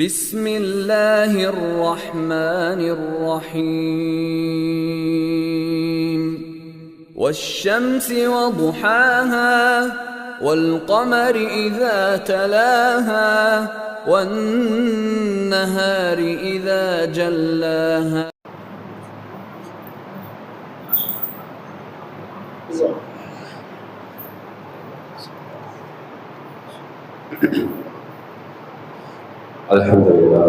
بسم الله الرحمن الرحيم. والشمس وضحاها والقمر إذا تلاها والنهار إذا جلاها. الحمد لله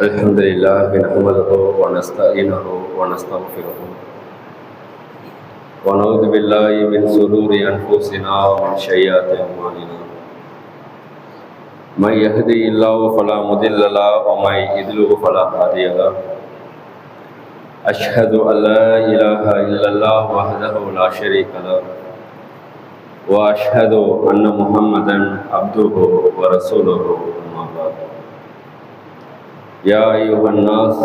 الحمد لله نحمده ونستعينه ونستغفره ونعوذ بالله من شرور انفسنا ومن سيئات اعمالنا من يهدي الله فلا مضل له ومن يضلل فلا هادي له اشهد ان لا اله الا الله وحده لا شريك له واشهد ان محمدا عبده ورسوله اما بعد يا ايها الناس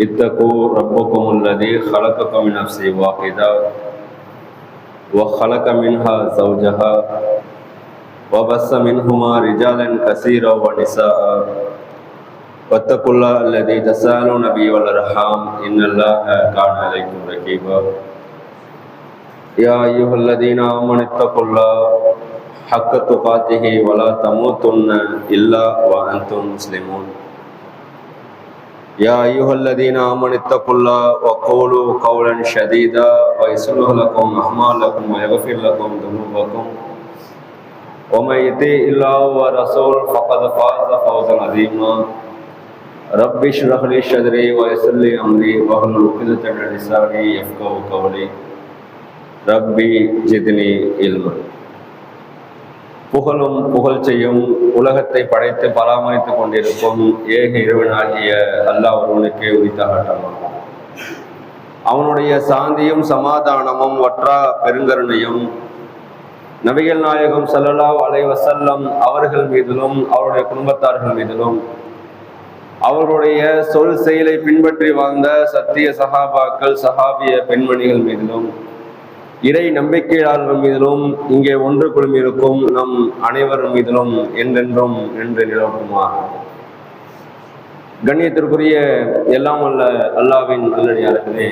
اتقوا ربكم الذي خلقكم من نفس واحده وخلق منها زوجها وبث منهما رجالا كثيرا ونساء واتقوا الله الذي تسالون به والارحام ان الله كان عليكم رقيبا يا أيها الذين آمنوا اتقوا الله حق تقاته ولا تموتن إلا وأنتم مسلمون يا أيها الذين آمنوا اتقوا الله وقولوا قولا شديدا ويصلح لكم أعمالكم ويغفر لكم ذنوبكم ومن يطع الله ورسول فقد فاز فوزا عظيما رب اشرح لي صدري ويسر لي أمري واحلل عقدة من لساني يفقهوا قولي ரப்பி ஜித்னி இல்மன் புகழும் புகழ்ச்சியும் உலகத்தை படைத்து பராமரித்துக் கொண்டிருக்கும் ஏக இறைவனாகிய அல்லாஹ் ஒருவனுக்கே உரித்தாகட்டமாகும் அவனுடைய சாந்தியும் சமாதானமும் வற்றா பெருங்கருணையும் நபிகள் நாயகம் சல்லல்லாஹ் அலை வசல்லம் அவர்கள் மீதிலும் அவருடைய குடும்பத்தார்கள் மீதிலும் அவர்களுடைய சொல் செயலை பின்பற்றி வாழ்ந்த சத்திய சகாபாக்கள் சகாபிய பெண்மணிகள் மீதிலும் இறை நம்பிக்கையாளர்கள் மீதிலும் இங்கே ஒன்று குழுமியிருக்கும் நம் அனைவர் மீதிலும் என்றென்றும் என்று நிலவுமாக கண்ணியத்திற்குரிய எல்லாம் அல்ல அல்லாவின் நல்லடியார்களே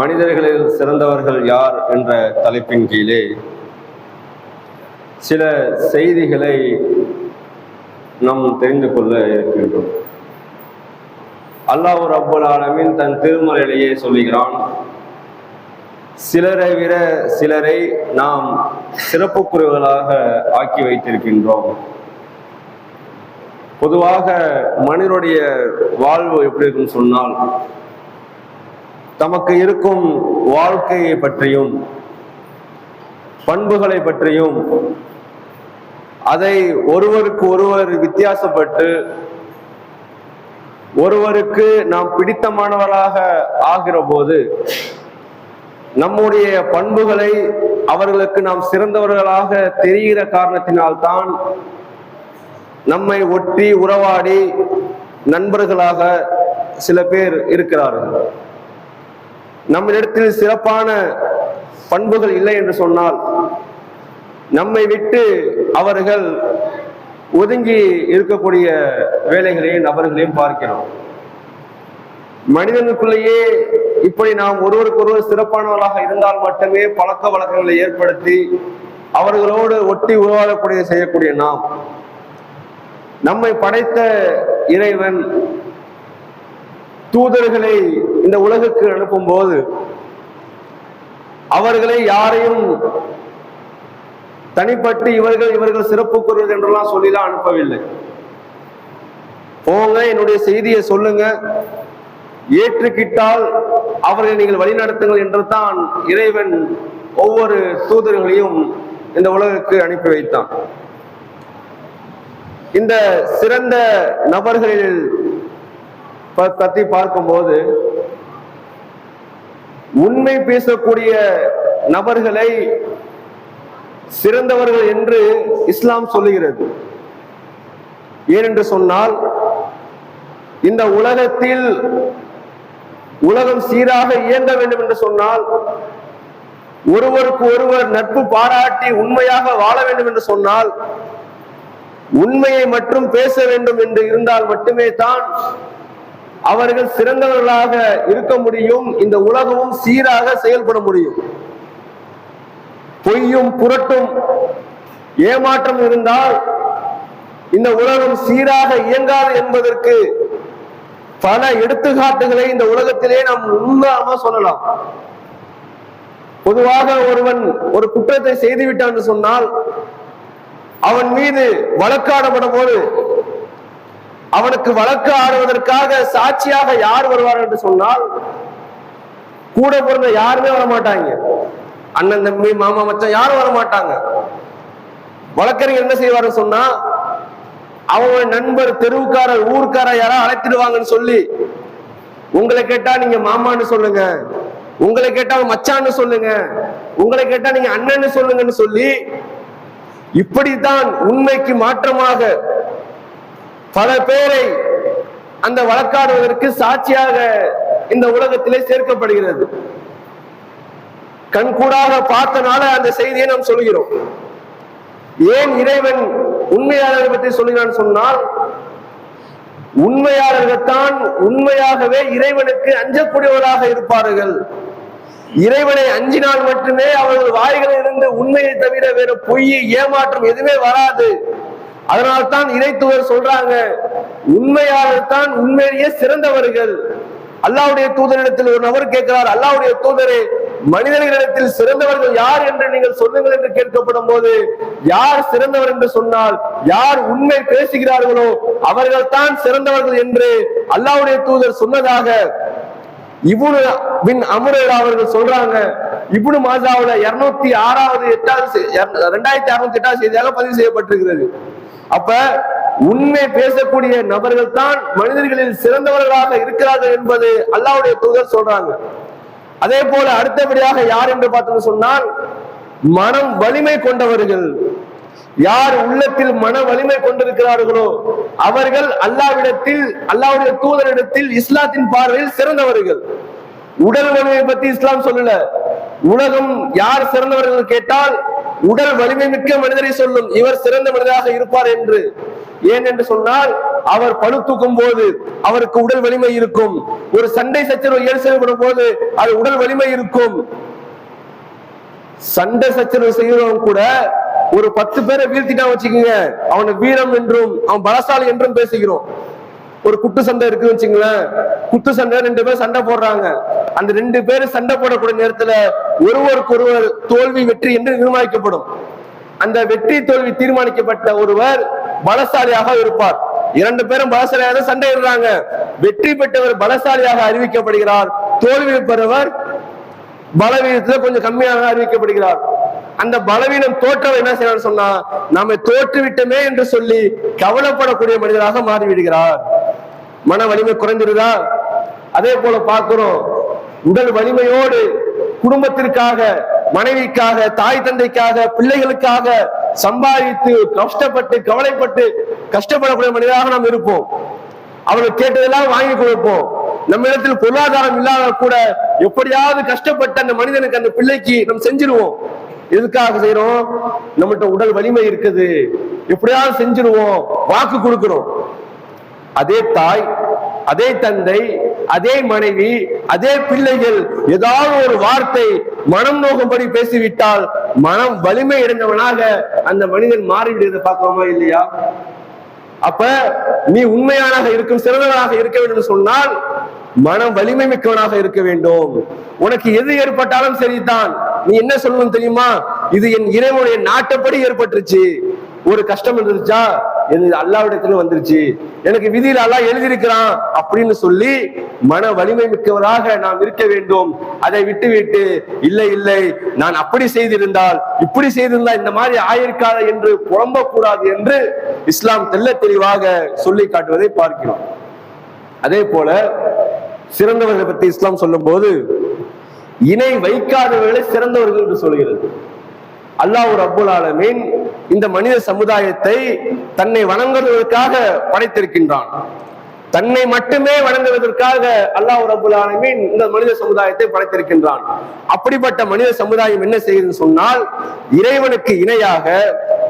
மனிதர்களில் சிறந்தவர்கள் யார் என்ற தலைப்பின் கீழே சில செய்திகளை நாம் தெரிந்து கொள்ள இருக்கின்றோம். அல்லாஹ் ரப்பல் ஆலமின் தன் திருமலையிலேயே சொல்லுகிறான் சிலரை விட சிலரை நாம் சிறப்புக்குரியவர்களாக ஆக்கி வைத்திருக்கின்றோம். பொதுவாக மனிதனுடைய வாழ்வு எப்படி இருக்குன்னு சொன்னால் தமக்கு இருக்கும் வாழ்க்கையை பற்றியும் பண்புகளை பற்றியும் அதை ஒருவருக்கு ஒருவர் வித்தியாசப்பட்டு ஒருவருக்கு நாம் பிடித்தமானவராக ஆகிற போது நம்முடைய பண்புகளை அவர்களுக்கு நாம் சிறந்தவர்களாக தெரிகிற காரணத்தினால்தான் நம்மை ஒட்டி உறவாடி நண்பர்களாக சில பேர் இருக்கிறார்கள். நம்மிடத்தில் சிறப்பான பண்புகள் இல்லை என்று சொன்னால் நம்மை விட்டு அவர்கள் ஒதுங்கி இருக்கக்கூடிய வேலைகளையும் நபர்களையும் பார்க்கிறோம். மனிதனுக்குள்ளேயே இப்படி நாம் ஒருவருக்கு ஒருவர் சிறப்பானவர்களாக இருந்தால் மட்டுமே பழக்க வழக்கங்களை ஏற்படுத்தி அவர்களோடு ஒட்டி உருவாகக்கூடிய செய்யக்கூடிய நாம். நம்மை படைத்த இறைவன் தூதர்களை இந்த உலகுக்கு அனுப்பும் போது அவர்களை யாரையும் தனிப்பட்டு இவர்கள் இவர்கள் சிறப்புக்குரியது என்றெல்லாம் சொல்லிலாம் அனுப்பவில்லை. போங்க என்னுடைய செய்தியை சொல்லுங்க. ஏற்றுக்கிட்டால் அவர்களை நீங்கள் வழிநடத்துங்கள் என்று தான் இறைவன் ஒவ்வொரு தூதர்களையும் இந்த உலகுக்கு அனுப்பி வைத்தான். இந்த சிறந்த நபர்களில் பத்தி பார்க்கும்போது உண்மை பேசக்கூடிய நபர்களை சிறந்தவர்கள் என்று இஸ்லாம் சொல்லுகிறது. ஏனென்று சொன்னால் இந்த உலகத்தில் உலகம் சீராக இயங்க வேண்டும் என்று சொன்னால் ஒருவருக்கு ஒருவர் நட்பு பாராட்டி உண்மையாக வாழ வேண்டும் என்று சொன்னால் உண்மையை மட்டும் பேச வேண்டும் என்று இருந்தால் மட்டுமே தான் அவர்கள் சிறந்தவர்களாக இருக்க முடியும் இந்த உலகமும் சீராக செயல்பட முடியும். பொய்யும் புரட்டும் ஏமாற்றம் இருந்தால் இந்த உலகம் சீராக இயங்காது என்பதற்கு பல எடுத்துக்காட்டுகளை இந்த உலகத்திலே நாம் உண்மையாக சொல்லலாம். பொதுவாக ஒருவன் ஒரு குற்றத்தை செய்துவிட்டான் சொன்னால் அவன் மீது வழக்காடப்படும் போது அவனுக்கு வழக்கு ஆடுவதற்காக சாட்சியாக யார் வருவார் என்று சொன்னால் கூட பிறந்த யாருமே வர மாட்டாங்க அண்ணன் தம்பி மாமா மச்சான் யாரும் வர மாட்டாங்க. வழக்கறிஞர் என்ன செய்வார் சொன்னா அவங்க நண்பர் தெருவுக்காரர் ஊர்க்காரர் யாராவது அழைத்திடுவாங்கன்னு சொல்லி உங்களை கேட்டா நீங்க மாமான்னு சொல்லுங்க. உங்களை கேட்டா மச்சான்னு சொல்லுங்க. உங்களை கேட்டா நீங்க அண்ணன்னு சொல்லுங்கன்னு சொல்லி இப்படித்தான் உண்மைக்கு மாற்றமாக பல பேரை அந்த வழக்காடுவதற்கு சாட்சியாக இந்த உலகத்திலே சேர்க்கப்படுகிறது. கண்கூடாக பார்த்தனால அந்த செய்தியை நாம் சொல்கிறோம். ஏன் இறைவன் உண்மையாளரை பற்றி சொல்கிறான் சொன்னால் உண்மையாளர்கள்தான் உண்மையாகவே இறைவனுக்கு அஞ்சக்கூடியவர்களாக இருப்பார்கள். இறைவனை அஞ்சினால் மட்டுமே அவர்கள் வாய்களில் இருந்து உண்மையை தவிர வேற பொய் ஏமாற்றம் எதுவுமே வராது. அதனால்தான் இறைத்துவர் சொல்றாங்க உண்மையாளர் தான் உண்மையிலேயே சிறந்தவர்கள். அல்லாவுடைய தூதரிடத்தில் ஒரு நபர் கேட்கிறார் அல்லாவுடைய தூதரே மனிதர்களிடத்தில் சிறந்தவர்கள் யார் என்று நீங்கள் சொல்லுங்கள் என்று கேட்கப்படும் போது யார் சிறந்தவர் என்று சொன்னால் யார் உண்மை பேசுகிறார்களோ அவர்கள் தான் சிறந்தவர்கள் என்று அல்லாவுடைய தூதர் சொன்னதாக இபுனு பின் அமுரர் அவர்கள் சொல்றாங்க. இபுனு மாஜாவுல இருநூத்தி ஆறாவது எட்டாவது ரெண்டாயிரத்தி அறுநூத்தி எட்டாவது செய்தியாக பதிவு செய்யப்பட்டிருக்கிறது. அப்ப உண்மை பேசக்கூடிய நபர்கள் தான் மனிதர்களில் சிறந்தவர்களாக இருக்கிறார்கள் என்பது அல்லாவுடைய தூதர் சொல்றாங்க. அதே போல அடுத்தபடியாக யார் என்று பார்த்தோம்னு சொன்னால் மனம் வலிமை கொண்டவர்கள். யார் உள்ளத்தில் மன வலிமை கொண்டிருக்கிறார்களோ அவர்கள் அல்லாவிடத்தில் அல்லாவுடைய தூதரிடத்தில் இஸ்லாத்தின் பார்வையில் சிறந்தவர்கள். உடல் வலிமை பத்தி இஸ்லாம் சொல்லல. உலகம் யார் சிறந்தவர்கள் கேட்டால் உடல் வலிமை மிக்க மனிதரை சொல்லும் இவர் சிறந்த மனிதராக இருப்பார் என்று. ஏன் என்று சொன்னால் அவர் பழு தூக்கும் போது அவருக்கு உடல் வலிமை இருக்கும். ஒரு சண்டை சச்சரவு ஏற்படும் போது அது உடல் வலிமை இருக்கும். சண்டை சச்சரவு செய்கிறவன் கூட ஒரு பத்து பேரை வீழ்த்திட்டா வச்சுக்கோங்க. அவனை வீரம் என்றும் அவன் பலசாலி என்றும் பேசுகிறோம். ஒரு குட்டு சண்டை இருக்குன்னு வச்சுங்களேன் குத்து சண்டை ரெண்டு பேர் சண்டை போடுறாங்க. அந்த ரெண்டு பேரும் சண்டை போடக்கூடிய நேரத்துல ஒருவருக்கு ஒருவர் தோல்வி வெற்றி என்று நிர்மாணிக்கப்படும் அந்த வெற்றி தோல்வி தீர்மானிக்கப்பட்ட ஒருவர் பலசாலியாக இருப்பார். இரண்டு பேரும் பலசாலியாக சண்டையிடுறாங்க. வெற்றி பெற்றவர் பலசாலியாக அறிவிக்கப்படுகிறார். தோல்வி பெறுவர் பலவீனத்துல கொஞ்சம் கம்மியாக அறிவிக்கப்படுகிறார். அந்த பலவீனம் தோற்றவர் என்ன செய்யறாரு சொன்னா நம்மை தோற்றுவிட்டமே என்று சொல்லி கவலைப்படக்கூடிய மனிதராக மாறிவிடுகிறார். மன வலிமை குறைந்துடுதா? அதே போல பார்க்கிறோம் உடல் வலிமையோடு குடும்பத்திற்காக மனைவிக்காக தாய் தந்தைக்காக பிள்ளைகளுக்காக சம்பாதித்து கஷ்டப்பட்டு கவலைப்பட்டு கஷ்டப்படக்கூடிய மனிதராக நாம் இருப்போம். அவர்கள் கேட்டதெல்லாம் வாங்கி கொடுப்போம். நம்ம இடத்தில் பொருளாதாரம் இல்லாத கூட எப்படியாவது கஷ்டப்பட்ட அந்த மனிதனுக்கு அந்த பிள்ளைக்கு நம்ம செஞ்சிருவோம். எதுக்காக செய்யறோம்? நம்மகிட்ட உடல் வலிமை இருக்குது. எப்படியாவது செஞ்சிருவோம். வாக்கு கொடுக்கிறோம். அதே தாய் அதே தந்தை அதே மனைவி அதே பிள்ளைகள் ஏதாவது ஒரு வார்த்தை மனம் நோக்கும்படி பேசிவிட்டால் மனம் வலிமை இழந்தவனாக அந்த மனிதன் மாறிவிடுகிறத பார்க்கிறோமா இல்லையா? அப்ப நீ உண்மையானாக இருக்கும் சிறந்தவனாக இருக்க வேண்டும் சொன்னால் மனம் வலிமை மிக்கவனாக இருக்க வேண்டும். உனக்கு எது ஏற்பட்டாலும் சரிதான். நீ என்ன சொல்லணும் தெரியுமா? இது என் இறைவனுடைய நாட்டப்படி ஏற்பட்டுருச்சு. ஒரு கஷ்டம் இருந்துச்சா இது அல்லாவிடத்துல வந்துருச்சு. எனக்கு விதியில அல்லாஹ் எழுதியிருக்கிறான் அப்படின்னு சொல்லி மன வலிமை மிக்கவராக நாம் இருக்க வேண்டும். அதை விட்டு விட்டு இல்லை இல்லை நான் அப்படி செய்திருந்தால் இப்படி செய்திருந்தால் இந்த மாதிரி ஆயிருக்காத என்று புலம்பக்கூடாது என்று இஸ்லாம் தெல்ல தெளிவாக சொல்லி காட்டுவதை பார்க்கிறோம். அதே போல சிறந்தவர்களை பற்றி இஸ்லாம் சொல்லும் போது இணை வைக்காதவர்களை சிறந்தவர்கள் என்று சொல்கிறது. அல்லாஹ் அப்புல் ஆலமீன் இந்த மனித சமுதாயத்தை தன்னை வணங்குவதற்காக படைத்திருக்கின்றான். தன்னை மட்டுமே வணங்குவதற்காக அல்லாஹ் ரபுல் ஆலமீன் இந்த மனித சமுதாயத்தை படைத்திருக்கின்றான். அப்படிப்பட்ட மனித சமுதாயம் என்ன செய்யுதுன்னு சொன்னால் இறைவனுக்கு இணையாக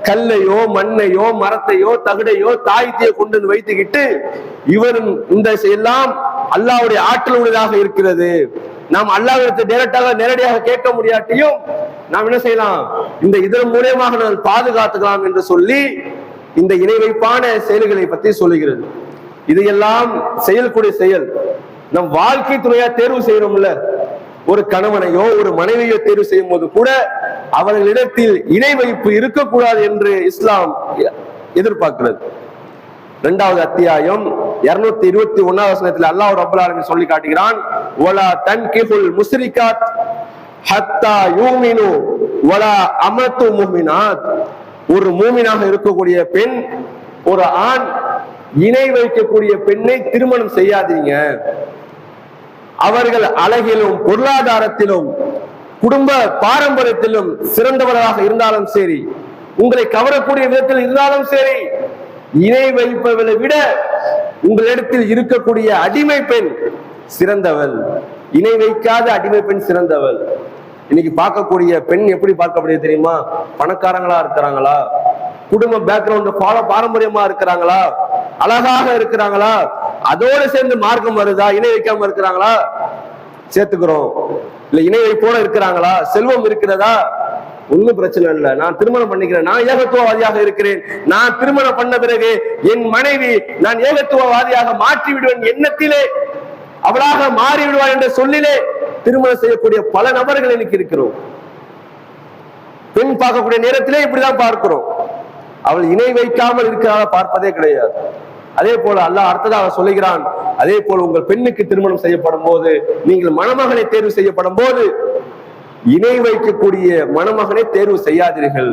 கல்லையோ மண்ணையோ மரத்தையோ தகடையோ தாயத்தையோ கொண்டு வந்து வைத்துக்கிட்டு இவரும் இந்த எல்லாம் அல்லாவுடைய ஆற்றல் உள்ளதாக இருக்கிறது. நாம் அல்லாவிடத்தை நேரட்டாக நேரடியாக கேட்க முடியாட்டியும் நாம் என்ன செய்யலாம்? இந்த இதன் மூலியமாக நாம் பாதுகாத்துக்கலாம் என்று சொல்லி இந்த இணை வைப்பான செயல்களை பற்றி சொல்லுகிறது. இது எல்லாம் செயல்கூடிய செயல். நம் வாழ்க்கை துணையா தேர்வு செய்யறோம்ல ஒரு கணவனையோ ஒரு மனைவியோ தேர்வு செய்யும் போது கூட அவர்களிடத்தில் இணை வைப்பு இருக்கக்கூடாது என்று இஸ்லாம் எதிர்பார்க்கிறது. இரண்டாவது அத்தியாயம் இருநூத்தி இருபத்தி ஒன்னாவது வசனத்தில் அல்லாஹ் ரப்பல் சொல்லி காட்டுகிறான் வலா தன்கிஹுல் முஸ்ரிகாத் ஹத்தா யூமினு வலா அமத்து மூமினாத் ஒரு மூமினாக இருக்கக்கூடிய பெண் ஒரு ஆண் இணை வைக்கக்கூடிய பெண்ணை திருமணம் செய்யாதீங்க. அவர்கள் அழகிலும் பொருளாதாரத்திலும் குடும்ப பாரம்பரியத்திலும் சிறந்தவர்களாக இருந்தாலும் சரி உங்களை கவரக்கூடிய விதத்தில் இருந்தாலும் சரி இணை வைப்பவளை விட உங்களிடத்தில் இருக்கக்கூடிய அடிமை பெண் சிறந்தவள். இணை வைக்காத அடிமை பெண் சிறந்தவள். இன்னைக்கு பார்க்கக்கூடிய பெண் எப்படி பார்க்கப்படுது தெரியுமா? பணக்காரங்களா இருக்கிறாங்களா? குடும்ப பேக்ரவுண்ட் ஃபாலோ பாரம்பரியமா இருக்கிறாங்களா? அழகாக இருக்கிறாங்களா? அதோடு சேர்ந்து மார்க்கம் வருதா? இணை வைக்காம இருக்கிறாங்களா? சேர்த்துக்கிறோம். இல்ல இணை வைப்போட இருக்கிறாங்களா? செல்வம் இருக்கிறதா? ஒன்றும் பிரச்சனை இல்லை. நான் திருமணம் பண்ணிக்கிறேன். நான் ஏகத்துவவாதியாக இருக்கிறேன். நான் திருமணம் பண்ண பிறகு என் மனைவி நான் ஏகத்துவவாதியாக மாற்றி விடுவேன். எண்ணத்திலே அவளாக மாறிவிடுவாள் என்ற சொல்லிலே திருமணம் செய்யக்கூடிய பல நபர்கள் எனக்கு இருக்கிறோம். பெண் பார்க்கக்கூடிய நேரத்திலே இப்படிதான் பார்க்கிறோம். அவள் இணை வைக்காமல் இருக்கிறாளா பார்ப்பதே கிடையாது. அதே போல அல்லாஹ் அடுத்ததாக சொல்லுகிறான் அதே போல உங்கள் பெண்ணுக்கு திருமணம் செய்யப்படும் போது நீங்கள் மணமகனை தேர்வு செய்யப்படும் போது இணை வைக்கக்கூடிய மணமகனை தேர்வு செய்யாதீர்கள்.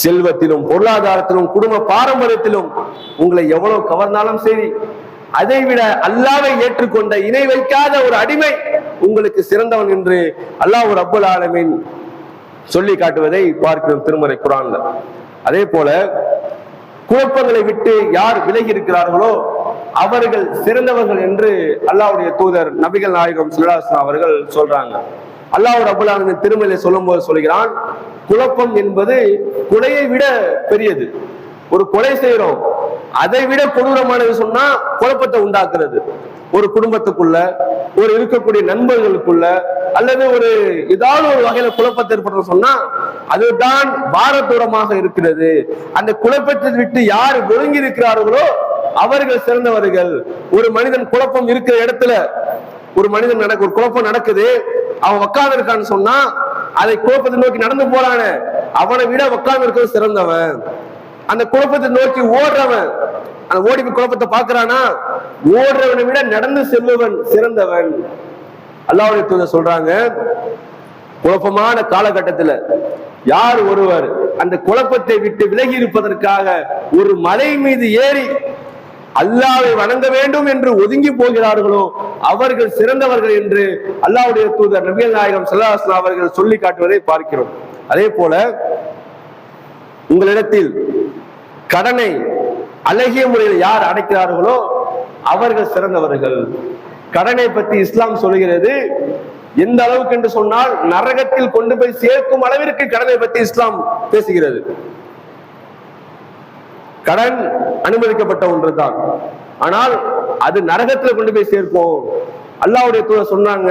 செல்வத்திலும் பொருளாதாரத்திலும் குடும்ப பாரம்பரியத்திலும் உங்களை எவ்வளவு கவர்ந்தாலும் சரி அதை விட அல்லாவை ஏற்றுக்கொண்ட இணை வைக்காத ஒரு அடிமை உங்களுக்கு சிறந்தவன் என்று அல்லாஹ் ரப்பல் ஆலமின் சொல்லி காட்டுவதை பார்க்கிறோம் திருமறை குரான்ல. அதே போல குழப்பங்களை விட்டு யார் விலகி இருக்கிறார்களோ அவர்கள் சிறந்தவர்கள் என்று அல்லாஹ்வுடைய தூதர் நபிகள் நாயகம் சுல்லாஸ்லாம் அவர்கள் சொல்றாங்க. அல்லாஹ் ரபுல் திருமலை சொல்லும் போது சொல்கிறான் குழப்பம் என்பது கொலையை விட பெரியது. ஒரு கொலை செய்யறோம் அதை விட கொடூரமானது சொன்னா குழப்பத்தை உண்டாக்குறது. ஒரு குடும்பத்துக்குள்ள ஒரு இருக்கக்கூடிய நண்பர்களுக்குள்ள அல்லது ஒரு ஏதாவது ஒரு வகையில குழப்பத்தை ஏற்படுற சொன்னா அதுதான் பாரதூரமாக இருக்கிறது. அந்த குழப்பத்தை விட்டு யார் ஒழுங்கி இருக்கிறார்களோ அவர்கள் சிறந்தவர்கள். ஒரு மனிதன் குழப்பம் இருக்கிற இடத்துல ஒரு மனிதன் நடக்கு ஒரு குழப்பம் நடக்குது அவன் உக்காந்து இருக்கான்னு சொன்னா அதை குழப்பத்தை நோக்கி நடந்து போறானே அவனை விட உக்காந்து இருக்கிறது சிறந்தவன். அந்த குழப்பத்தை நோக்கி ஓடுறவன் அந்த ஓடி குழப்பத்தை பாக்குறானா ஓடுறவனை விட நடந்து செல்பவன் சிறந்தவன். அல்லாவுடைய தூதர் சொல்றாங்க குழப்பமான காலகட்டத்துல யார் ஒருவர் அந்த குழப்பத்தை விட்டு விலகி இருப்பதற்காக ஒரு மலை மீது ஏறி அல்லாவை வணங்க வேண்டும் என்று ஒதுங்கி போகிறார்களோ அவர்கள் சிறந்தவர்கள் என்று அல்லாவுடைய தூதர் நபிகள் நாயகம் சல்லாஹ் அவர்கள் சொல்லி காட்டுவதை பார்க்கிறோம். அதே போல உங்களிடத்தில் கடனை அழகிய முறையில் யார் அடைக்கிறார்களோ அவர்கள் சிறந்தவர்கள். கடனை பற்றி இஸ்லாம் சொல்கிறது எந்த அளவுக்கு என்று சொன்னால் நரகத்தில் கொண்டு போய் சேர்க்கும் அளவிற்கு கடனை பற்றி இஸ்லாம் பேசுகிறது. கடன் அனுமதிக்கப்பட்ட ஒன்றுதான். ஆனால் அது நரகத்தில் கொண்டு போய் சேர்ப்போம். அல்லாவுடைய தூதர் சொன்னாங்க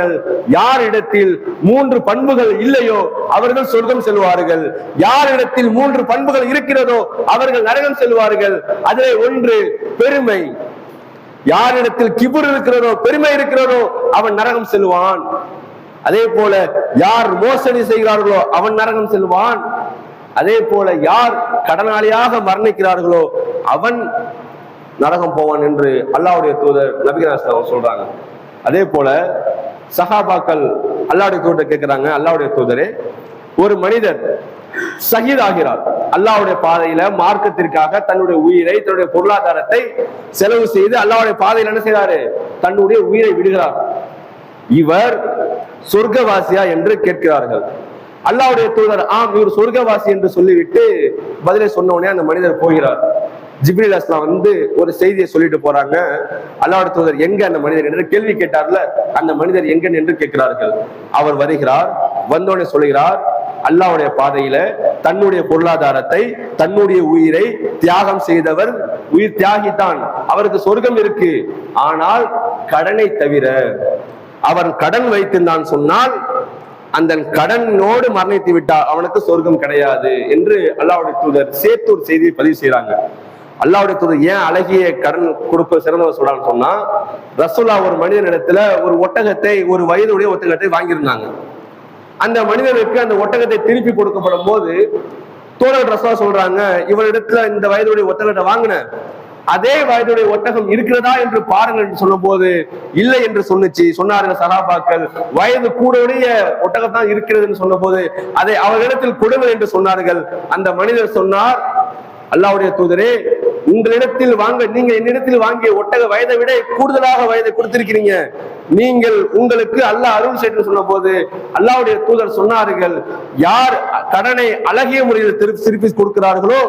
யார் இடத்தில் மூன்று பண்புகள் இல்லையோ அவர்கள் சொர்க்கம் செல்வார்கள். யார் இடத்தில் மூன்று பண்புகள் இருக்கிறதோ அவர்கள் நரகம் செல்வார்கள். அதிலே ஒன்று பெருமை. யாரிடத்தில் கிபுர் இருக்கிறதோ பெருமை இருக்கிறதோ அவன் நரகம் செல்வான். அதே போல யார் மோசடி செய்கிறார்களோ அவன் நரகம் செல்வான். அதே போல யார் கடனாளியாக மரணிக்கிறார்களோ அவன் நரகம் போவான் என்று அல்லாவுடைய தூதர் நபிகராஸ் சொல்றாங்க. அதே போல சஹாபாக்கள் அல்லாவுடைய தூதர் கேட்கிறாங்க அல்லாவுடைய தூதரே ஒரு மனிதர் சகித் ஆகிறார். அல்லாவுடைய பாதையில மார்க்கத்திற்காக தன்னுடைய உயிரை தன்னுடைய பொருளாதாரத்தை செலவு செய்து அல்லாவுடைய பாதையில் என்ன செய்யறாரு தன்னுடைய உயிரை விடுகிறார். இவர் சொர்க்கவாசியா என்று கேட்கிறார்கள். அல்லாவுடைய தூதர் ஆம் இவர் சொர்க்கவாசி என்று சொல்லிவிட்டு பதிலை சொன்ன உடனே அந்த மனிதர் போகிறார். ஜிப்ரில் அஸ்லாம் வந்து ஒரு செய்தியை சொல்லிட்டு போறாங்க. அல்லாஹ் தூதர் எங்க அந்த மனிதர் என்று கேள்வி கேட்டார்ல அந்த மனிதர் எங்க என்று கேட்கிறார்கள்? அவர் வருகிறார் வந்தோடனே சொல்கிறார் அல்லாஹ்வுடைய பாதையில தன்னுடைய பொருளாதாரத்தை தன்னுடைய உயிரை தியாகம் செய்தவர் உயிர் தியாகித்தான். அவருக்கு சொர்க்கம் இருக்கு. ஆனால் கடனை தவிர அவர் கடன் வைத்திருந்தான் சொன்னால் அந்த கடனோடு மரணித்து விட்டால் அவனுக்கு சொர்க்கம் கிடையாது என்று அல்லாவுடைய தூதர் சேத்தூர் செய்தியை பதிவு செய்யறாங்க அல்லாவுடைய தூதர் ஏன் அழகிய கடன் கொடுப்ப சிறந்தவர் சொல்றான்னு சொன்னா ரசோல்லா ஒரு மனிதனிடத்துல ஒரு ஒட்டகத்தை ஒரு வயதுடைய ஒட்டகத்தை வாங்கியிருந்தாங்க. அந்த மனிதனுக்கு அந்த ஒட்டகத்தை திருப்பி கொடுக்கப்படும் போது தோழர் ரசா சொல்றாங்க இவரிடத்துல இந்த வயதுடைய ஒட்டகத்தை வாங்கின. அதே வயதுடைய ஒட்டகம் இருக்கிறதா என்று பாருங்கள் என்று சொல்லும் போது இல்லை என்று சொன்னிச்சு சொன்னார்கள் சகாபாக்கள் வயது கூடவுடைய ஒட்டகம் தான் இருக்கிறதுன்னு சொன்ன போது அதை அவர்களிடத்தில் கொடுங்கள் என்று சொன்னார்கள். அந்த மனிதர் சொன்னார் அல்லாவுடைய தூதரே உங்களிடத்தில் வாங்க நீங்க என்னிடத்தில் வாங்கிய ஒட்டக வயதை விட கூடுதலாக வயதை கொடுத்திருக்கிறீங்க. நீங்கள் உங்களுக்கு அல்லாஹ் அருள் செய்து சொன்ன போது அல்லாஹ்வுடைய தூதர் சொன்னார்கள் யார் கடனை அழகிய முறையில் திருப்பி திருப்பி கொடுக்கிறார்களோ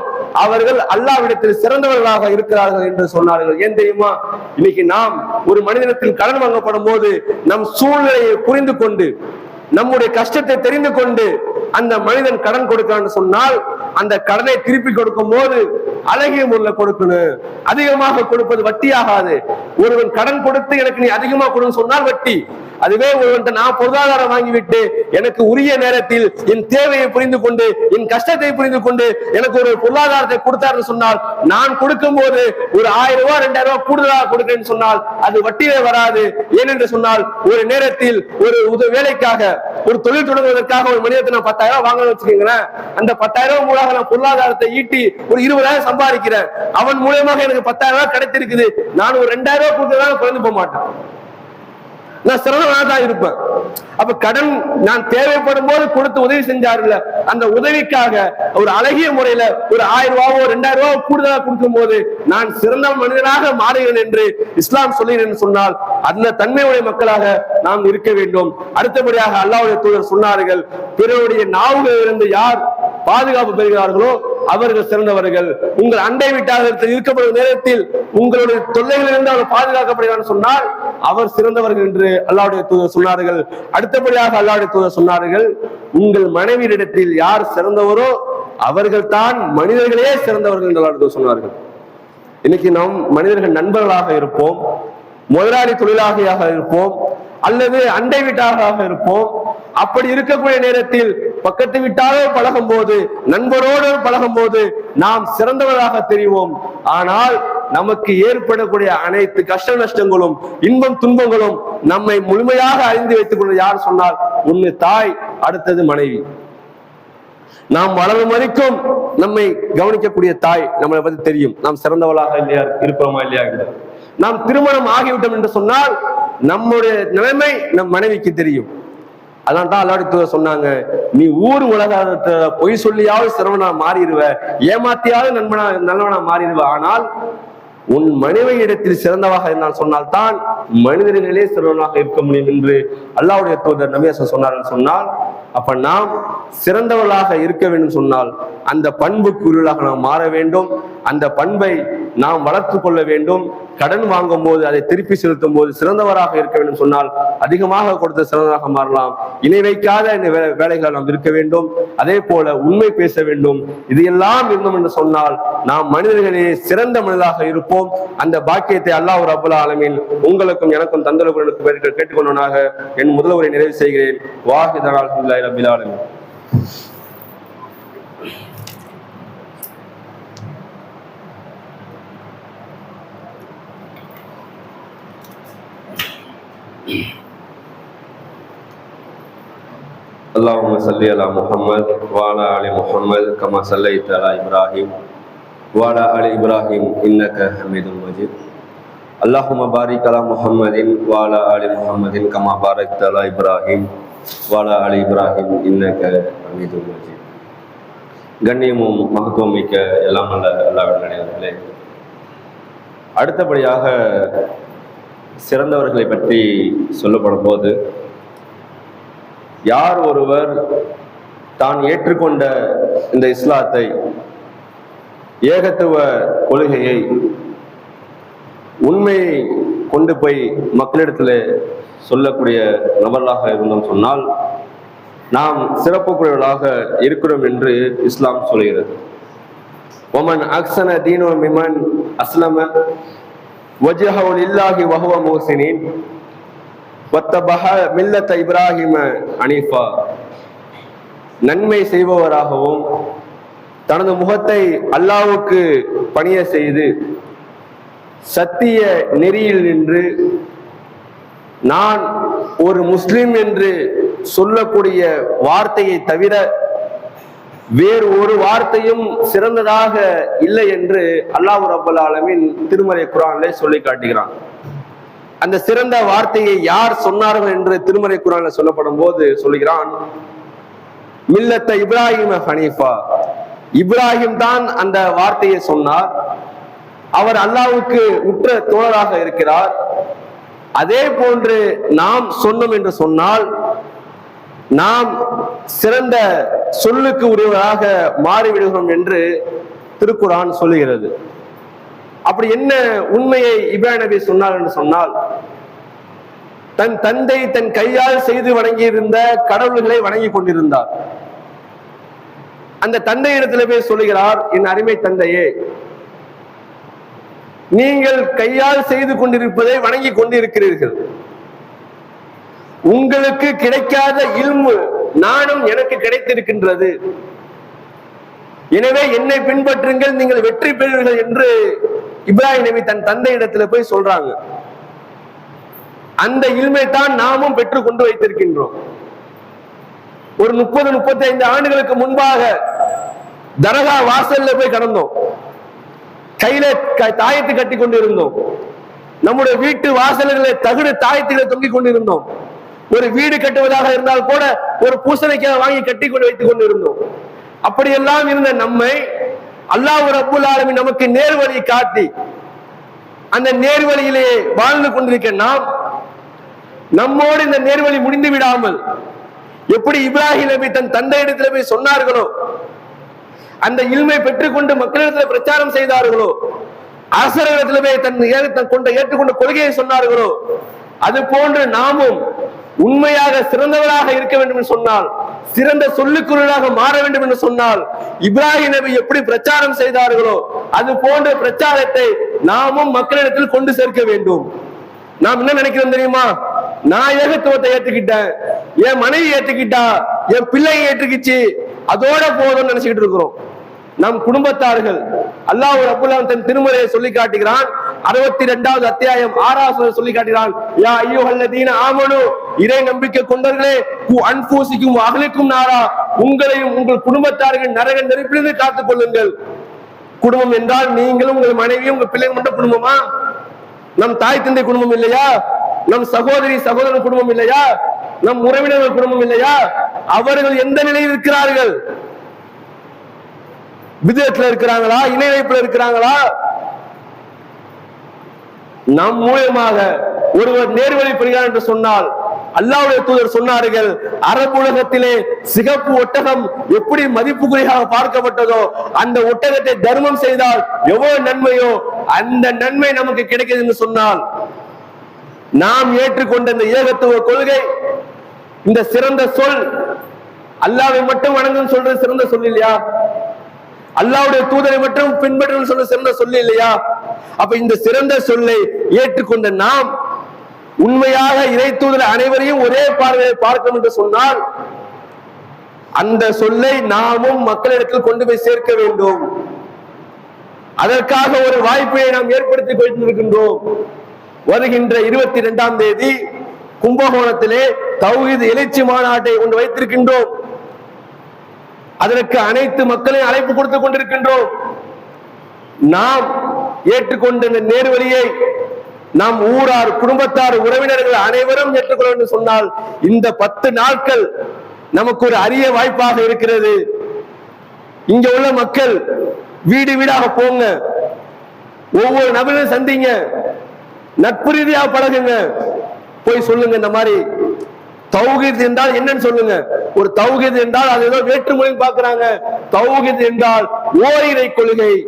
அவர்கள் அல்லாவிடத்தில் சிறந்தவர்களாக இருக்கிறார்கள் என்று சொன்னார்கள். ஏன் தெரியுமா? இன்னைக்கு நாம் ஒரு மனிதனத்தில் கடன் வாங்கப்படும் போது நம் சூழ்நிலையை புரிந்து கொண்டு நம்முடைய கஷ்டத்தை தெரிந்து கொண்டு அந்த மனிதன் கடன் கொடுக்கிறான்னு சொன்னால் அந்த கடனை திருப்பி கொடுக்கும் போது அழகிய முறையில் கொடுக்கணும். அதிகமாக கொடுப்பது வட்டி ஆகாது ஒருவன் கடன் கொடுத்து எனக்கு நீ அதிகமா கொடுன்னு சொன்னால் வட்டி. அதுவே ஒருவன் நான் பொருளாதாரம் வாங்கிவிட்டு எனக்கு உரிய நேரத்தில் என் தேவையை புரிந்து கொண்டு என் கஷ்டத்தை புரிந்து கொண்டு எனக்கு ஒரு பொருளாதாரத்தை கொடுத்தாருன்னு சொன்னால் நான் கொடுக்கும் போது ஒரு ஆயிரம் ரூபாய் ரெண்டாயிரம் ரூபாய் கூடுதலாக கொடுக்கிறேன்னு சொன்னால் அது வட்டியே வராது. ஏனென்று சொன்னால் ஒரு நேரத்தில் ஒரு உத வேலைக்காக ஒரு தொழில் தொடங்குவதற்காக ஒரு மனிதத்தை நான் பத்தாயிரம் ரூபாய் வாங்கணும்னு வச்சுக்கோங்களேன். அந்த பத்தாயிரம் ரூபாய் மூலமாக நான் பொருளாதாரத்தை ஈட்டி ஒரு இருபதாயிரம் சம்பாதிக்கிறேன். அவன் மூலியமாக எனக்கு பத்தாயிரம் ரூபாய் கிடைத்திருக்குது. நான் ஒரு ரெண்டாயிரம் ரூபாய் கொடுத்ததால குறைந்து போக மாட்டேன். நான் சிறந்தவனாக தான் இருப்பேன். அப்ப கடன் நான் தேவைப்படும் போது கொடுத்து உதவி செஞ்சாருல்ல அந்த உதவிக்காக ஒரு அழகிய முறையில ஒரு ஆயிரம் ரூபாவோ ரெண்டாயிரம் ரூபாவோ கூடுதலாக கொடுக்கும் போது நான் சிறந்த மனிதனாக மாறுகிறேன் என்று இஸ்லாம் சொல்லுகிறேன் சொன்னால் அந்த தன்மையுடைய மக்களாக நாம் இருக்க வேண்டும். அடுத்தபடியாக அல்லாவுடைய தூதர் சொன்னார்கள் பிறருடைய நாவுகளிலிருந்து யார் பாதுகாப்பு பெறுகிறார்களோ அவர்கள் சிறந்தவர்கள். உங்கள் அண்டை வீட்டாளர்கள் இருக்கப்படும் நேரத்தில் உங்களுடைய தொல்லைகளிலிருந்து அவர் பாதுகாக்கப்படுகிறார் சொன்னால் அவர் சிறந்தவர்கள் என்று அல்லாவுடைய தூதர் சொன்னார்கள். அடுத்தபடியாக அல்லாவுடைய தூதர் சொன்னார்கள் உங்கள் மனைவியிடத்தில் யார் சிறந்தவரோ அவர்கள் தான் மனிதர்களே சிறந்தவர்கள் என்று அல்லாவுடைய சொன்னார்கள். இன்னைக்கு நாம் மனிதர்கள் நண்பர்களாக இருப்போம். முதலாளி தொழிலாளியாக இருப்போம் அல்லது அண்டை வீட்டாக இருப்போம். அப்படி இருக்கக்கூடிய நேரத்தில் பக்கத்து வீட்டாரோ பழகும் போது நண்பரோடு பழகும் போது நாம் சிறந்தவராக தெரிவோம். ஆனால் நமக்கு ஏற்படக்கூடிய அனைத்து கஷ்ட நஷ்டங்களும் இன்பம் துன்பங்களும் நம்மை முழுமையாக அறிந்து வைத்துக் கொண்டு யார் சொன்னால் ஒன்னு தாய் அடுத்தது மனைவி. நாம் வளரும் வரைக்கும் நம்மை கவனிக்கக்கூடிய தாய் நம்மளை பத்தி தெரியும். நாம் சிறந்தவளாக இல்லையா இருக்கிறோமா இல்லையா என்று. நாம் திருமணம் ஆகிவிட்டோம் என்று சொன்னால் நம்முடைய நிலைமை நம் மனைவிக்கு தெரியும். அதான் தான் அல்லாடி சொன்னாங்க நீ ஊர் உலகத்தை பொய் சொல்லியாவது சிறவனா மாறிடுவ ஏமாத்தியாவது நண்பனா நல்லவனா மாறிடுவ. ஆனால் உன் மனைவி இடத்தில் சிறந்தவாக இருந்தால் சொன்னால்தான் மனிதர்களே சிறந்தவனாக இருக்க முடியும் என்று அல்லாவுடைய தூதர் நபியாசன் சொன்னார்கள் சொன்னால் அப்ப நாம் சிறந்தவர்களாக இருக்க வேண்டும் சொன்னால் அந்த பண்புக்குரியவர்களாக நாம் மாற வேண்டும். அந்த பண்பை நாம் வளர்த்து கொள்ள வேண்டும். கடன் வாங்கும் போது அதை திருப்பி செலுத்தும் போது சிறந்தவராக இருக்க வேண்டும் சொன்னால் அதிகமாக கொடுத்த சிறந்ததாக மாறலாம். இணை வைக்காத இந்த வேலைகள் நாம் இருக்க வேண்டும். அதே போல உண்மை பேச வேண்டும். இது எல்லாம் இருந்தோம் என்று சொன்னால் நாம் மனிதர்களே சிறந்த மனிதாக இருப்போம். அந்த பாக்கியத்தை அல்லாஹ் ரபுல் ஆலமில் உங்களுக்கும் எனக்கும் தந்தலுக்கு கேட்டுக்கொண்டவனாக என் முதல்வரை நிறைவு செய்கிறேன். வாஹிதனால் அல்ஹம்துலில்லாஹி ரபில் اللهم صل على محمد وعلى ال محمد كما صليت على ابراهيم وعلى ال ابراهيم انك حميد مجيد اللهم بارك على محمد وعلى ال محمد كما باركت على ابراهيم وعلى ال ابراهيم انك حميد مجيد கண்ணியமும் மகத்துவம் மிக்க எல்லாம் நல்ல அல்லாவிடர்களே அடுத்தபடியாக சிறந்தவர்களை பற்றி சொல்லப்படும் போது யார் ஒருவர் தான் ஏற்றுக்கொண்ட இந்த இஸ்லாத்தை ஏகத்துவ கொள்கையை உண்மையை கொண்டு போய் மக்களிடத்தில் சொல்லக்கூடிய நபர்களாக இருந்தோம் சொன்னால் நாம் சிறப்புக்குரியவர்களாக இருக்கிறோம் என்று இஸ்லாம் சொல்கிறது. ஒமன் அக்சன தீனோ மிமன் அஸ்லம வஜ்ஹவுல் இல்லாஹி வஹுவ முஹ்சினின். வத்தபஹ மில்லத்த இப்ராஹிம அனீஃபா நன்மை செய்பவராகவும் தனது முகத்தை அல்லாவுக்கு பணிய செய்து சத்திய நெறியில் நின்று நான் ஒரு முஸ்லிம் என்று சொல்லக்கூடிய வார்த்தையை தவிர வேறு ஒரு வார்த்தையும் சிறந்ததாக இல்லை என்று அல்லாஹ் ரபுல் ஆலமின் திருமலை குரான்ல சொல்லி காட்டுகிறான். அந்த சிறந்த வார்த்தையை யார் சொன்னார்கள் என்று திருமலை குரான்ல சொல்லப்படும் போது சொல்கிறான் மில்லத்த இப்ராஹிம் ஹனீஃபா. இப்ராஹிம் தான் அந்த வார்த்தையை சொன்னார். அவர் அல்லாவுக்கு உற்ற தோழராக இருக்கிறார். அதே போன்று நாம் சொன்னோம் என்று சொன்னால் நாம் சிறந்த சொல்லுக்கு உரியவராக மாறிவிடுகிறோம் என்று திருக்குரான் சொல்லுகிறது. அப்படி என்ன உண்மையை இப்ராஹிம் நபி சொன்னார் என்று சொன்னால் தன் தந்தை தன் கையால் செய்து வணங்கியிருந்த கடவுள்களை வணங்கி கொண்டிருந்தார். அந்த தந்தை போய் சொல்லுகிறார் என் அருமை தந்தையே நீங்கள் கையால் செய்து கொண்டிருப்பதை வணங்கி கொண்டிருக்கிறீர்கள். உங்களுக்கு கிடைக்காத இல்மு நானும் எனக்கு கிடைத்திருக்கின்றது. எனவே என்னை பின்பற்றுங்கள் நீங்கள் வெற்றி பெறுவீர்கள் என்று இப்ராஹிம் நபி தன் தந்தை இடத்துல போய் சொல்றாங்க. அந்த இல்மை தான் நாமும் பெற்று கொண்டு வைத்திருக்கின்றோம். ஒரு முப்பது முப்பத்தி ஐந்து ஆண்டுகளுக்கு முன்பாக தரகா வாசல்ல போய் கடந்தோம். கையில க- தாயத்து கட்டி கொண்டு இருந்தோம் நம்முடைய வீட்டு வாசல்களை தகுடு தாயத்துகளை தொங்கிக் கொண்டிருந்தோம். ஒரு வீடு கட்டுவதாக இருந்தால் கூட ஒரு பூசணிக்காய் வாங்கி கட்டி கொண்டு வைத்துக் கொண்டு இருந்தோம் அப்படியெல்லாம் இருந்த நம்மை அல்லாஹ் அப்புல் ஆலமி நமக்கு நேர்வழி காட்டி அந்த நேர்வழியிலே வாழ்ந்து கொண்டிருக்க நாம் நம்மோடு இந்த நேர்வழி முடிந்து விடாமல் எப்படி இப்ராஹிம் நபி தன் தந்தை இடத்துல போய் சொன்னார்களோ அந்த இல்மை பெற்றுக்கொண்டு மக்களிடத்தில் பிரச்சாரம் செய்தார்களோ அரசரிடத்தில் போய் தன் தன் கொண்ட ஏற்றுக்கொண்ட கொள்கையை சொன்னார்களோ அது போன்று நாமும் உண்மையாக சிறந்தவராக இருக்க வேண்டும் என்று சொன்னால் சிறந்த சொல்லுக்குள்ளாக மாற வேண்டும் என்று சொன்னால் இப்ராஹிம் நபி எப்படி பிரச்சாரம் செய்தார்களோ அது போன்ற பிரச்சாரத்தை நாமும் மக்களிடத்தில் கொண்டு சேர்க்க வேண்டும். நாம் என்ன நினைக்கிறோம் தெரியுமா? நான் ஏகத்துவத்தை ஏத்துக்கிட்டேன் என் மனைவி ஏத்துக்கிட்டா என் பிள்ளை ஏற்றுக்கிச்சு அதோட போதும்னு நினைச்சுக்கிட்டு இருக்கிறோம். நம் குடும்பத்தார்கள் அல்லாஹ் ரபுல்லாம் தன் திருமலையை சொல்லி காட்டுகிறான் அறுபத்தி ரெண்டாவது அத்தியாயம் ஆறாவது சொல்லி காட்டுகிறான் யா ஐயோ அல்லதீன ஆமனு இறை நம்பிக்கை கொண்டவர்களே அன்பூசிக்கும் அகலிக்கும் நாரா உங்களையும் உங்கள் குடும்பத்தார்கள் நரக நெருப்பிலிருந்து காத்துக் கொள்ளுங்கள். குடும்பம் என்றால் நீங்களும் உங்கள் மனைவியும் உங்க பிள்ளைங்க மட்டும் குடும்பமா? நம் தாய் தந்தை குடும்பம் இல்லையா? நம் சகோதரி சகோதரன் குடும்பம் இல்லையா? நம் உறவினர்கள் குடும்பம் இல்லையா? அவர்கள் எந்த நிலையில் இருக்கிறார்கள்? விதத்துல இருக்கிறாங்களா? இணையமைப்புல இருக்கிறாங்களா? நம் மூலியமாக ஒருவர் நேர்வழி பெறுகிறார் என்று சொன்னால் அல்லாவுடைய தூதர் சொன்னார்கள் அரபு உலகத்திலே சிகப்பு ஒட்டகம் எப்படி மதிப்புக்குரியதாக பார்க்கப்பட்டதோ அந்த ஒட்டகத்தை தர்மம் செய்தால் எவ்வளவு நன்மையோ அந்த நன்மை நமக்கு கிடைக்கிறது என்று சொன்னால் நாம் ஏற்றுக்கொண்ட இந்த ஏகத்துவ கொள்கை இந்த சிறந்த சொல் அல்லாவை மட்டும் வணங்கும் சொல்றது சிறந்த சொல் இல்லையா? அல்லாவுடைய தூதரை மட்டும் பின்பற்றும் சொல்ல சிறந்த சொல் இல்லையா? அப்ப இந்த சிறந்த சொல்லை ஏற்றுக்கொண்ட நாம் உண்மையாக இறை தூதர் அனைவரையும் ஒரே பார்வையை பார்க்கணும் என்று சொன்னால் அந்த சொல்லை நாமும் மக்களிடத்தில் கொண்டு போய் சேர்க்க வேண்டும். அதற்காக ஒரு வாய்ப்பை நாம் ஏற்படுத்தி கொண்டிருக்கின்றோம். வருகின்ற இருபத்தி இரண்டாம் தேதி கும்பகோணத்திலே தௌஹீது எழுச்சி மாநாட்டை கொண்டு வைத்திருக்கின்றோம். அதற்கு அனைத்து மக்களையும் அழைப்பு கொடுத்துக் கொண்டிருக்கின்றோம். நாம் ஏற்றுக்கொண்ட இந்த நேர்வழியை நாம் ஊரார் குடும்பத்தார் உறவினர்கள் அனைவரும் ஏற்றுக்கொள்ள சொன்னால் இந்த பத்து நாட்கள் நமக்கு ஒரு அரிய வாய்ப்பாக இருக்கிறது. இங்க உள்ள மக்கள் வீடு வீடாக போங்க. ஒவ்வொரு நபரையும் சந்திங்க. நட்பு ரீதியாக பழகுங்க. போய் சொல்லுங்க இந்த மாதிரி. தௌகித் என்றால் என்னன்னு சொல்லுங்க. ஒரு தௌகித் என்றால் அது ஏதோ வேற்றுமொழி பார்க்கறாங்க. தௌகித் என்றால் ஓரிரை கொள்கை.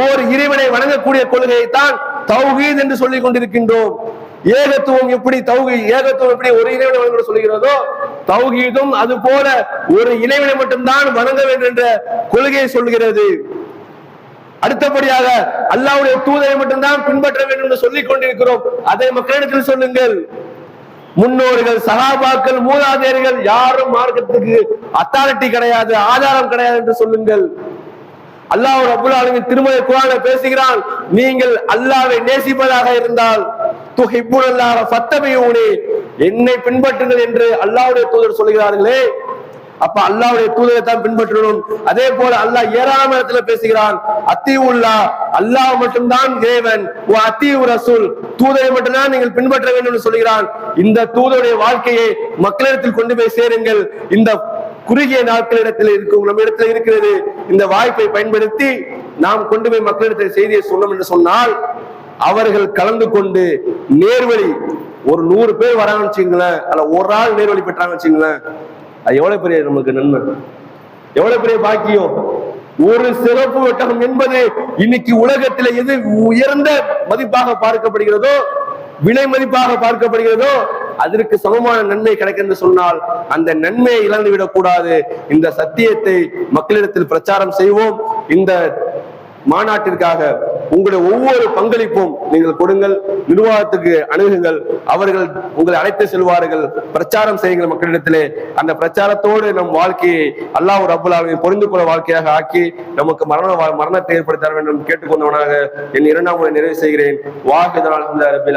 ஓர் இறைவனை வணங்கக்கூடிய கொள்கையை தான் தௌஹீத் என்று சொல்லிக் கொண்டிருக்கின்றோம். ஏகத்துவம் எப்படி தௌகி ஏகத்துவம் எப்படி ஒரு இறைவனை வணங்க சொல்கிறதோ தௌஹீதும் அது போல ஒரு இறைவனை மட்டும்தான் வணங்க வேண்டும் என்ற கொள்கையை சொல்கிறது அடுத்தபடியாக அல்லாவுடைய தூதரை மட்டும்தான் பின்பற்ற வேண்டும் என்று சொல்லிக் கொண்டிருக்கிறோம். அதை மக்களிடத்தில் சொல்லுங்கள். முன்னோர்கள் சகாபாக்கள் மூதாதையர்கள் யாரும் மார்க்கத்துக்கு அத்தாரிட்டி கிடையாது ஆதாரம் கிடையாது என்று சொல்லுங்கள். அல்லாஹ் அபுல் ஆலமின் திருமலை குரான பேசுகிறான். நீங்கள் அல்லாவை நேசிப்பதாக இருந்தால் அல்லாஹ் என்னை பின்பற்றுங்கள் என்று அல்லாவுடைய தூதர் சொல்கிறார்களே. அப்ப அல்லாஹ்வுடைய தூதரை தான் பின்பற்றணும். அதே போல அல்லாஹ் ஏராளமான இடத்துல பேசுகிறான். அத்தி உள்ளா அல்லாஹ் மட்டும்தான் தேவன். அத்தி ரசூல் தூதரை மட்டும்தான் நீங்கள் பின்பற்ற வேண்டும் என்று சொல்கிறான். இந்த தூதருடைய வாழ்க்கையை மக்களிடத்தில் கொண்டு போய் சேருங்கள். இந்த குறுகிய நாட்களிடத்தில் இருக்கும் நம்ம இருக்கிறது. இந்த வாய்ப்பை பயன்படுத்தி நாம் கொண்டு போய் மக்களிடத்தில் செய்தியை சொன்னோம் என்று சொன்னால் அவர்கள் கலந்து கொண்டு நேர்வழி ஒரு நூறு பேர் வராங்கன்னு வச்சுங்களேன் அல்ல ஒரு ஆள் நேர்வழி பெற்றாங்கன்னு வச்சுங்களேன் அது எவ்வளவு பெரிய நமக்கு நன்மை? எவ்வளவு பெரிய பாக்கியம்? ஒரு சிறப்பு ஒட்டகம் என்பது இன்னைக்கு உலகத்தில் எது உயர்ந்த மதிப்பாக பார்க்கப்படுகிறதோ விலை மதிப்பாக பார்க்கப்படுகிறதோ அதற்கு சமமான நன்மை கிடைக்கும் என்று சொன்னால் அந்த நன்மையை இழந்து விடக்கூடாது. இந்த சத்தியத்தை மக்களிடத்தில் பிரச்சாரம் செய்வோம். இந்த மாநாட்டிற்காக உங்களுடைய ஒவ்வொரு பங்களிப்பும் நீங்கள் கொடுங்கள் நிர்வாகத்துக்கு அணுகுங்கள் அவர்கள் உங்களை அழைத்து செல்வார்கள் பிரச்சாரம் செய்யுங்கள் மக்களிடத்திலே. அந்த பிரச்சாரத்தோடு நம் வாழ்க்கையை அல்லாஹ் ரபுல்லாவை புரிந்து கொள்ள வாழ்க்கையாக ஆக்கி நமக்கு மரண வா- மரணத்தை ஏற்படுத்த வேண்டும் கேட்டுக்கொண்டவனாக என் இரண்டாம் முறை நிறைவு செய்கிறேன். வாஹிதனால்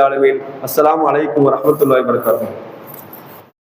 அலமீன் அஸ்லாம் வலைக்கம் அலைக்கும் வரகாத்தூர்